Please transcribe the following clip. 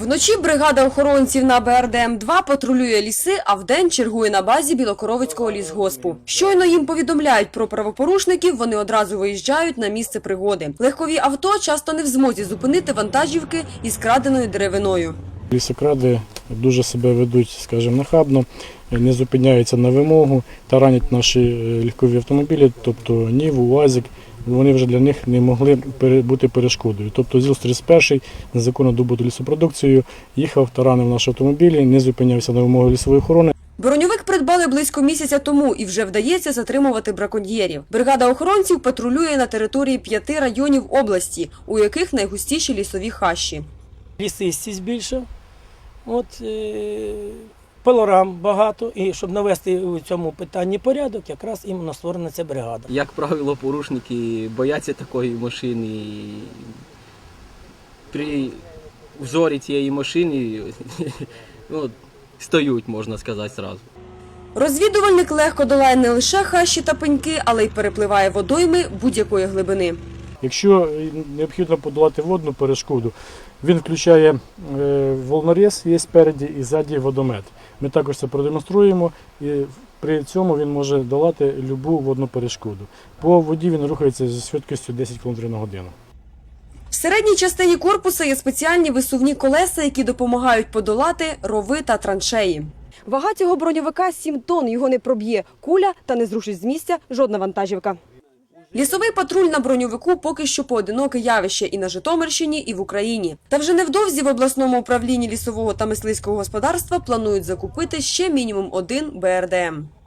Вночі бригада охоронців на БРДМ-2 патрулює ліси, а вдень чергує на базі Білокоровицького лісгоспу. Щойно їм повідомляють про правопорушників, вони одразу виїжджають на місце пригоди. Легкові авто часто не в змозі зупинити вантажівки із краденою деревиною. Лісокради дуже себе ведуть, скажімо, нахабно, не зупиняються на вимогу та ранять наші е, легкові автомобілі, тобто Ніву, УАЗик. Вони вже для них не могли бути перешкодою. Тобто ЗІЛ-31 незаконно добуту лісопродукцію їхав та ранив наші автомобілі, не зупинявся на вимоги лісової охорони. Броньовик придбали близько місяця тому і вже вдається затримувати браконьєрів. Бригада охоронців патрулює на території п'яти районів області, у яких найгустіші лісові хащі. лісистість більше, от, е, пилорам багато. І щоб навести у цьому питанні порядок, якраз іменно створена ця бригада. Як правило, порушники бояться такої машини. При взорі цієї машини ну, стають, можна сказати, зразу. Розвідувальник легко долає не лише хащі та пеньки, але й перепливає водойми будь-якої глибини. Якщо необхідно подолати водну перешкоду, він включає е, волноріз, є спереді і ззаді водомет. Ми також це продемонструємо, і при цьому він може долати любу водну перешкоду. По воді він рухається зі швидкістю 10 км на годину. В середній частині корпуса є спеціальні висувні колеса, які допомагають подолати рови та траншеї. Вага цього броньовика 7 тонн, його не проб'є куля та не зрушить з місця жодна вантажівка. Лісовий патруль на броньовику поки що поодиноке явище і на Житомирщині, і в Україні. Та вже невдовзі в обласному управлінні лісового та мисливського господарства планують закупити ще мінімум один БРДМ.